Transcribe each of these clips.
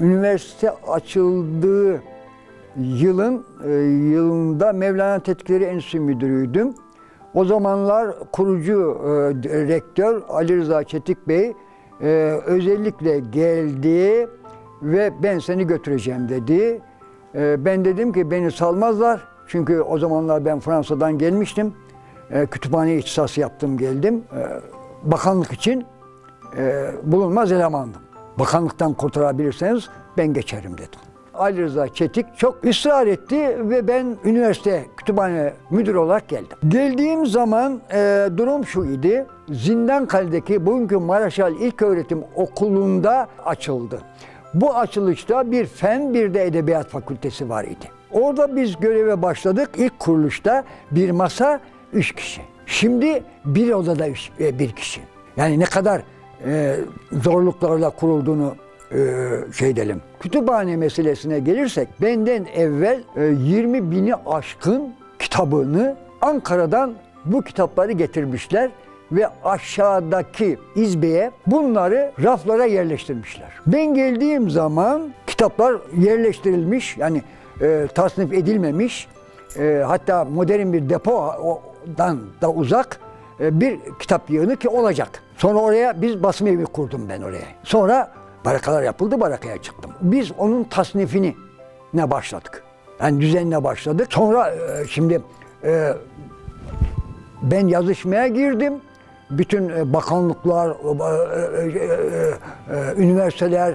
Üniversite açıldığı yılın e, yılında Mevlana Tetkikleri Enstitüsü Müdürüydüm. O zamanlar kurucu e, rektör Ali Rıza Çetik Bey e, özellikle geldi ve ben seni götüreceğim dedi. E, ben dedim ki beni salmazlar. Çünkü o zamanlar ben Fransa'dan gelmiştim. E, kütüphane ihtisası yaptım geldim. E, bakanlık için e, bulunmaz elemandım. Bakanlıktan kurtarabilirseniz ben geçerim dedim. Ali Rıza Çetik çok ısrar etti ve ben üniversite kütüphane müdürü olarak geldim. Geldiğim zaman e, durum şu idi. Zindankale'deki bugünkü Maraşal İlköğretim Okulu'nda açıldı. Bu açılışta bir fen bir de edebiyat fakültesi var idi. Orada biz göreve başladık. İlk kuruluşta bir masa üç kişi. Şimdi bir odada üç, e, bir kişi. Yani ne kadar e, zorluklarla kurulduğunu e, şey edelim. Kütüphane meselesine gelirsek benden evvel e, 20 bini aşkın kitabını Ankara'dan bu kitapları getirmişler ve aşağıdaki izbeye bunları raflara yerleştirmişler. Ben geldiğim zaman kitaplar yerleştirilmiş yani e, tasnif edilmemiş e, hatta modern bir depodan da uzak e, bir kitap yığını ki olacak. Sonra oraya biz basım evi kurdum ben oraya. Sonra barakalar yapıldı barakaya çıktım. Biz onun tasnifini ne başladık. Yani düzenine başladık. Sonra e, şimdi e, ben yazışmaya girdim. Bütün e, bakanlıklar, üniversiteler,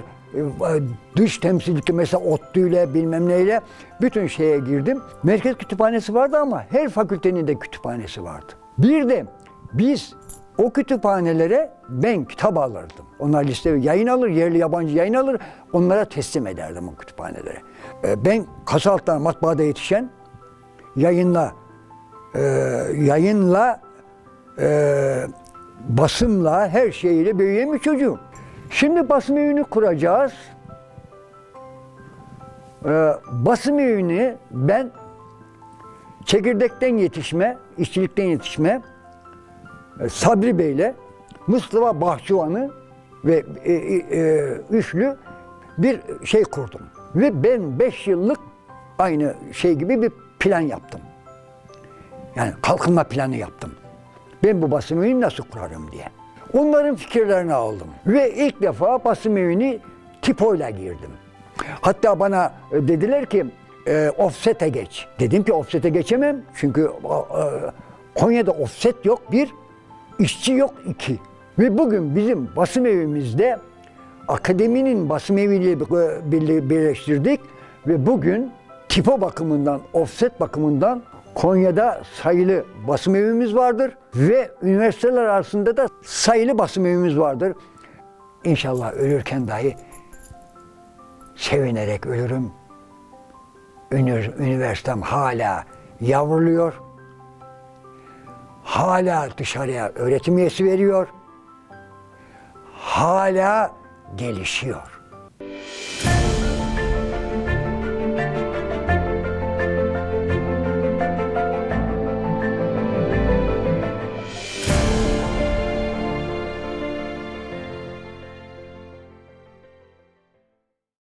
dış temsilci mesela ODTÜ ile bilmem neyle bütün şeye girdim. Merkez kütüphanesi vardı ama her fakültenin de kütüphanesi vardı. Bir de biz o kütüphanelere ben kitap alırdım. Onlar liste yayın alır, yerli yabancı yayın alır. Onlara teslim ederdim o kütüphanelere. E, Ben kasa alttan matbaada yetişen yayınla e, yayınla e, basımla her şeyiyle büyüyen bir çocuğum. Şimdi basım evini kuracağız. E, basım evini ben çekirdekten yetişme, işçilikten yetişme Sabri Bey'le Mustafa Bahçıvan'ı ve e, e, e, üçlü bir şey kurdum. Ve ben beş yıllık aynı şey gibi bir plan yaptım. Yani kalkınma planı yaptım. Ben bu basım evini nasıl kurarım diye. Onların fikirlerini aldım. Ve ilk defa basım evini tipoyla girdim. Hatta bana e, dediler ki e, offset'e geç. Dedim ki offset'e geçemem. Çünkü e, Konya'da offset yok bir, işçi yok iki. Ve bugün bizim basım evimizde akademinin basım eviyle birle- birleştirdik ve bugün tipo bakımından, offset bakımından Konya'da sayılı basım evimiz vardır ve üniversiteler arasında da sayılı basım evimiz vardır. İnşallah ölürken dahi sevinerek ölürüm. Üniversitem hala yavruluyor. Hala dışarıya öğretim üyesi veriyor. Hala gelişiyor.